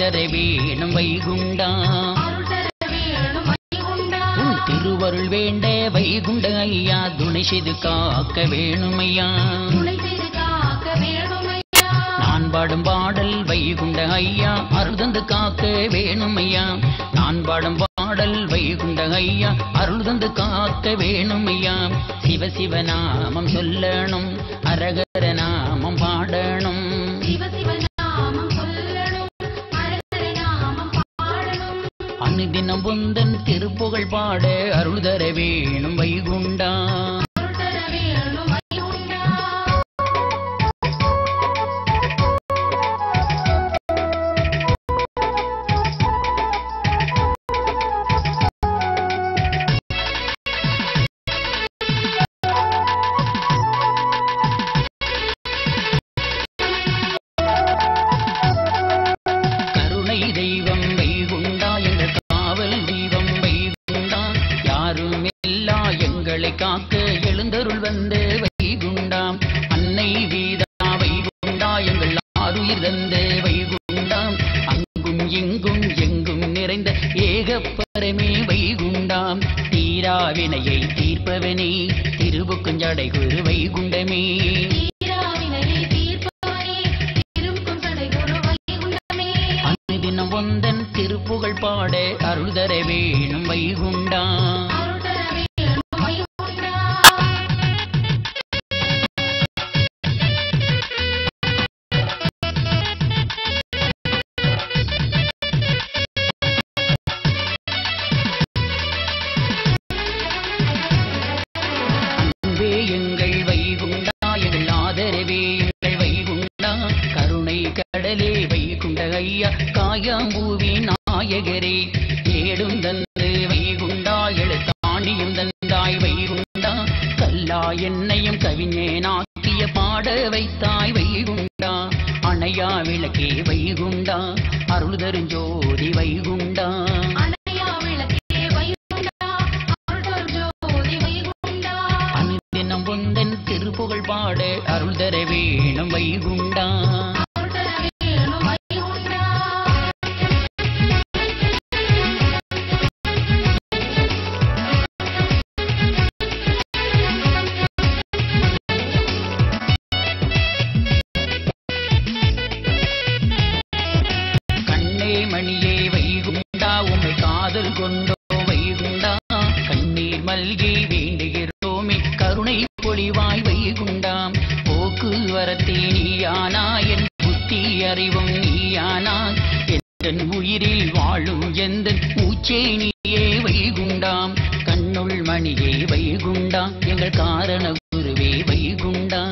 தர வேணும் வைகுண்டா. உன் திருவருள் வேண்ட வைகுண்ட ஐயா துணை செய்து காக்க வேணுமையா? நான் பாடும் பாடல் வைகுண்ட ஐயா அருள் தந்து காக்க வேணுமையா? நான் பாடும் பாடல் வைகுண்ட ஐயா அருள் தந்து காக்க வேணுமையா? சிவ சிவ நாமம் சொல்லணும் அரக அனுதினம் பொந்தன் திருப்புகழ் பாட அருள் தர வேணும் வைகுண்டா. ஆறுயிர் தந்த வைகுண்டா அங்கும் இங்கும் எங்கும் நிறைந்த ஏகப்பரமே வைகுண்டா தீராவினையை தீர்ப்பவனே திருவுக்குஞ்சடை குரு வைகுண்டமே. வைகுண்டமே. ஒந்தன் திருப்புகழ் பாட அருள் தர வேணும் வைகுண்டா ஐயா காயாம்பூவி நாயகரே ஏடும் தந்து வைகுண்டா எழுத்தாண்டியும் தந்தாய் வைகுண்டா கல்லா என்னையும் கவிஞனாக்கிய பாட வைத்தாய் வைகுண்டா அணையா விளக்கே வைகுண்டா அருள் தருஞ்சோதி வைகுண்டா. திருப்புகழ் பாட அருள் தர போக்குவரத்தே நீயானா என் புத்தி அறிவும் நீயானா என் உயிரில் வாழும் எந்த மூச்சே நீயே வைகுண்டாம். கண்ணுள் மணியே வைகுண்டா எங்கள் காரண குருவே வைகுண்டா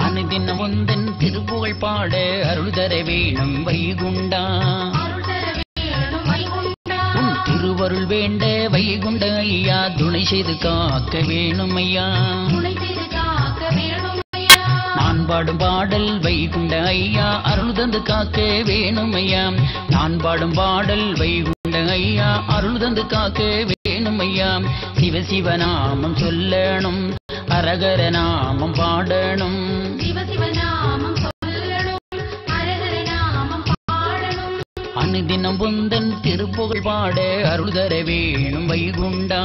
அனுதினம் ஒந்தன் திருப்புகழ் பாட அருள் தர வேணும் வைகுண்டா திருவருள் வேண்ட வைகுண்ட ஐயா துணை செய்து காக்க வேணும் ஐயா. துணை செய்து காக்க வேணும் ஐயா. நான் பாடும் பாடல் வைகுண்ட ஐயா அருள் தந்து காக்க வேணும் ஐயா. நான் பாடும் பாடல் வைகுண்ட ஐயா அருள் தந்து காக்க வேணும் ஐயா. சிவ சிவ நாமம் சொல்லணும் அரகர நாமம் பாடணும். பாடணும் அனுதினம் புந்தன் திருப்புகழ் பாட அருள் தர வேணும் வைகுண்டா.